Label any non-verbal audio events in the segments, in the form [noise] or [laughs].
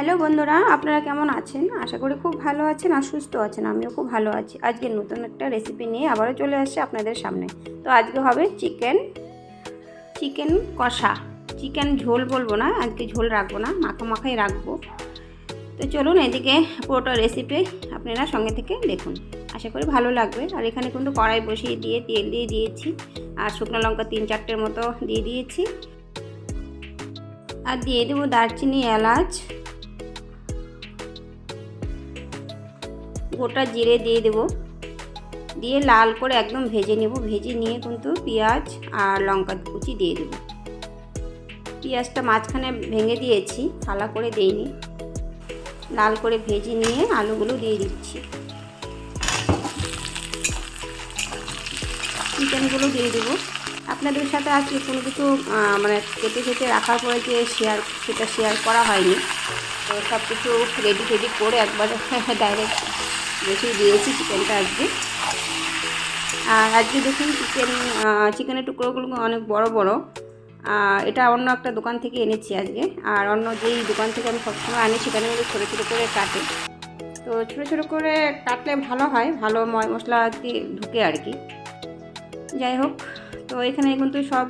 Hello বন্ধুরা, আপনারা কেমন আছেন? আশা করি খুব ভালো আছেন আর সুস্থ আছেন, আমিও খুব ভালো আছি। আজকে নতুন একটা রেসিপি নিয়ে আবারও চলে আসছে আপনাদের সামনে। তো আজকে হবে চিকেন চিকেন কষা। চিকেন ঝোল বলব না, আজকে ঝোল রাখব না, মাখা মাখাই রাখব। তো চলুন এদিকে পুরোটা রেসিপি আপনারা সঙ্গে থেকে দেখুন। আশা করি ভালো লাগবে। আর এখানে কিন্তু কড়াই বসিয়ে দিয়ে তেল দিয়ে দিয়েছি, আর শুকনো লঙ্কা তিন চারটের মতো দিয়ে দিয়েছি। আর দিয়ে দেবো দারচিনি, এলাচ গোটা জিরে দিয়ে দেবো। দিয়ে লাল করে একদম ভেজে নেব। ভেজে নিয়ে কিন্তু পেঁয়াজ আর লঙ্কা কুচি দিয়ে দেবো। পেঁয়াজটা মাঝখানে ভেঙে দিয়েছি, ফালা করে দেইনি। লাল করে ভেজে নিয়ে আলুগুলো দিয়ে দিচ্ছি। চিকেনগুলো দিয়ে দেবো। আপনাদের সাথে আজকে কোনো কিছু মানে কেটে কেটে রাখার পরে যে শেয়ার সেটা শেয়ার করা হয়নি। তো সব কিছু রেডি ফেডি করে একবার ডাইরেক্ট [laughs] বসিয়ে দিয়েছি চিকেনটা আজকে। আর আজকে দেখুন চিকেন চিকেনের টুকরোগুলো অনেক বড় বড়। আর এটা অন্য একটা দোকান থেকে এনেছি আজকে। আর অন্য যেই দোকান থেকে আমি সবসময় আনি সেখানে ছোটো ছোটো করে কাটে। তো ছোটো ছোটো করে কাটলে ভালো হয়, ভালো মশলা ঢুকে আর কি। যাই হোক, তো এখানে কিন্তু সব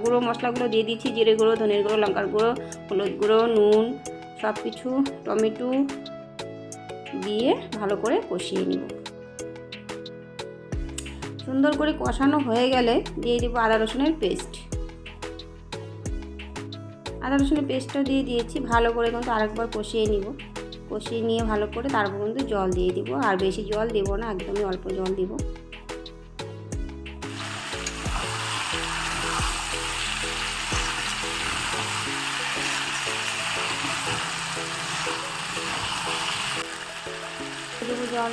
গুঁড়ো মশলাগুলো দিয়ে দিচ্ছি জিরে গুঁড়ো, ধনের গুঁড়ো, লঙ্কার গুঁড়ো, হলুদ গুঁড়ো, নুন সব কিছু টমেটো দিয়ে ভালো করে কষিয়ে নিব। সুন্দর করে কষানো হয়ে গেলে দিয়ে দিব আদা রসুনের পেস্ট। আদা রসুনের পেস্টটা দিয়ে দিয়েছি, ভালো করে কিন্তু আরেকবার কষিয়ে নিব। কষিয়ে নিয়ে ভালো করে তারপর কিন্তু জল দিয়ে দিব। আর বেশি জল দেবো না, একদমই অল্প জল দিব দেবো। জল।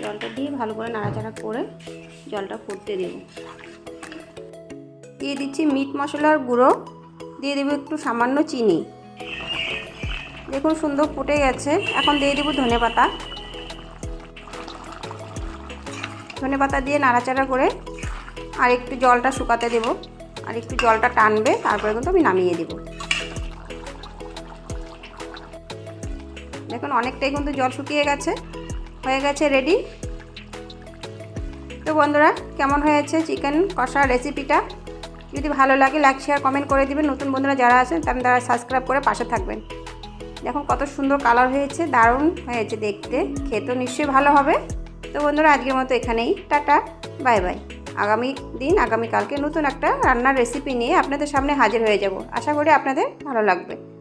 জলটা দিয়ে ভালো করে নাড়াচাড়া করে জলটা ফুটতে দেব। দিয়ে দিচ্ছি মিট মশলার গুঁড়ো। দিয়ে দেবো একটু সামান্য চিনি। দেখুন সুন্দর ফুটে গেছে। এখন দিয়ে দেবো ধনে পাতা। ধনে পাতা দিয়ে নাড়াচাড়া করে আর একটু জলটা শুকাতে দেব। আর একটু জলটা টানবে, তারপরে কিন্তু আমি নামিয়ে দেবো। দেখুন, অনেকটাই কিন্তু জল শুকিয়ে গেছে, হয়ে গেছে রেডি তো বন্ধুরা, কেমন হয়েছে চিকেন কষা রেসিপিটা যদি ভালো লাগে লাইক শেয়ার কমেন্ট করে দিবেন। নতুন বন্ধুরা যারা আছেন, তারা সাবস্ক্রাইব করে পাশে থাকবেন। দেখুন, কত সুন্দর কালার হয়েছে, দারুণ হয়েছে দেখতে। খেতেও নিশ্চয়ই ভালো হবে। তো বন্ধুরা, আজকের মতো এখানেই। টাটা বাই বাই আগামী দিন, আগামীকালকে নতুন একটা রান্নার রেসিপি নিয়ে আপনাদের সামনে হাজির হয়ে যাব। আশা করি আপনাদের ভালো লাগবে।